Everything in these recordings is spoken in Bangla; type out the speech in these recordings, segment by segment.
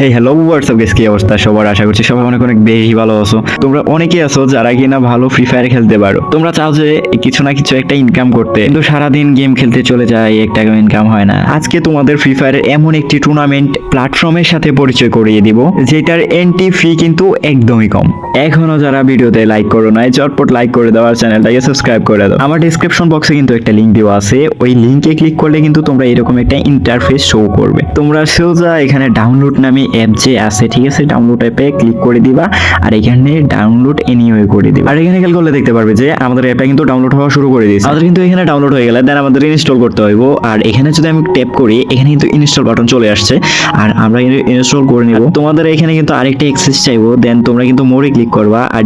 হেই হ্যালো হোয়াটসঅ্যাপ গেস কি অবস্থা? সবার আশা করছি সবাই অনেক অনেক বেশি ভালো আছো। তোমরা অনেকেই আছো যারা কিনা ভালো ফ্রি ফায়ার খেলতে পারো। তোমরা চাও যে কিছু না কিছু একটা ইনকাম করতে, কিন্তু সারাদিন গেম খেলতে চলে যায়, এক টাকা ইনকাম হয় না। আজকে তোমাদের ফ্রি ফায়ারের এমন একটি টুর্নামেন্ট প্ল্যাটফর্মের সাথে পরিচয় করিয়ে দিব, যেটার এন্ট্রি ফি কিন্তু একদমই কম। এখনও যারা ভিডিওতে লাইক করো নাই চটপট লাইক করে দাও আর চ্যানেলটাকে সাবস্ক্রাইব করে দাও। আমার ডিসক্রিপশন বক্সে কিন্তু একটা লিংক দেওয়া আছে। ওই লিংকে ক্লিক করলে কিন্তু তোমরা এরকম একটা ইন্টারফেস শো করবে। তোমরা সোজা এখানে ডাউনলোড নামে অ্যাপ যে আছে ঠিক আছে ডাউনলোড অ্যাপে ক্লিক করে দিবা আর এখানে ডাউনলোড এনিওয়ে করে দিবা। আর এখানে খেয়াল করলে দেখতে পারবে যে আমাদের অ্যাপটা কিন্তু ডাউনলোড হওয়া শুরু করে দিয়েছে। আমাদের কিন্তু এখানে ডাউনলোড হয়ে গেলে দেন আমাদের ইনস্টল করতে হইব। আর এখানে যদি আমি ট্যাপ করি এখানে কিন্তু ইনস্টল বাটন চলে আসছে। আর আমরা ইনস্টল করে নিব। তোমাদের এখানে কিন্তু আরেকটা এক্সেস চাইব দেন তোমরা কিন্তু মোড়ে ক্লিক করবা। আর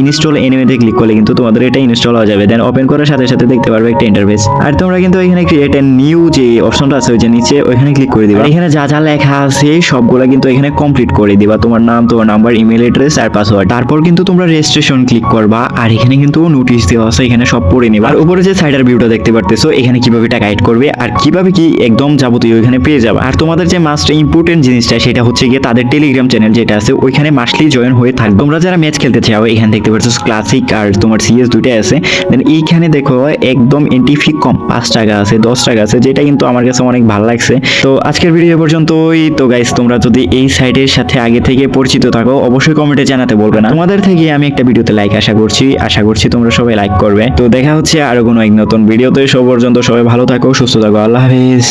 ইনস্টল এনিমেতে ক্লিক করলে কিন্তু তোমাদের এটা ইনস্টল হয়ে যাবে। দেন ওপেন করার সাথে সাথে দেখতে পারবে একটা ইন্টারফেস আর তোমরা কিন্তু এখানে ক্রিয়েট এ নিউ যে অপশনটা আছে ওই যে নিচে ওইখানে ক্লিক করে দিবা। এখানে যা যা লেখা আছে সবগুলো কিন্তু এখানে কমপ্লিট করে দিবা। তোমার নাম, তোমার নাম্বার ইমেল অ্যাড্রেস আর পাসওয়ার্ড তারপর কিন্তু তোমরা রেজিস্ট্রেশন ক্লিক করবা আর এখানে কিন্তু নোটিশ দেওয়া আছে, এখানে সব পড়ে নিবা। আর উপরে যে সাইডার ভিউটা দেখতে পারতেছো, এখানে কীভাবে টাকা অ্যাড করবে আর কীভাবে কি একদম যাবতীয় এখানে পেয়ে যাবে। আর তোমাদের যে মাস্ট ইম্পর্টেন্ট জিনিসটা, সেটা হচ্ছে গিয়ে তাদের টেলিগ্রাম চ্যানেল যেটা আছে, ওইখানে মাসলি জয়েন হয়ে থাকবে। তোমরা যারা ম্যাচ খেলতে চাও, এখানে দেখতে পাচ্ছ ক্লাসিক আর তোমার সিএস দুইটাই আছে। দেন এইখানে দেখো একদম এন্ট্রি ফি কম, পাঁচ টাকা আছে, দশ টাকা আছে, যেটা কিন্তু আমার কাছে অনেক ভালো লাগছে। তো আজকের ভিডিও পর্যন্তই। তো গাইস তোমরা যদি এই সাইটের সাথে আগে থেকে পরিচিত থাকো, অবশ্যই কমেন্টে জানাতে বলবে না। তোমাদের থেকে আমি একটা ভিডিওতে লাইক আশা করছি। আশা করছি তোমরা সবাই লাইক করবে। তো দেখা হচ্ছে আরও কোনো এক নতুন ভিডিওতে। সব পর্যন্ত সবাই ভালো থাকো, সুস্থ থাকো। আল্লাহ হাফিজ।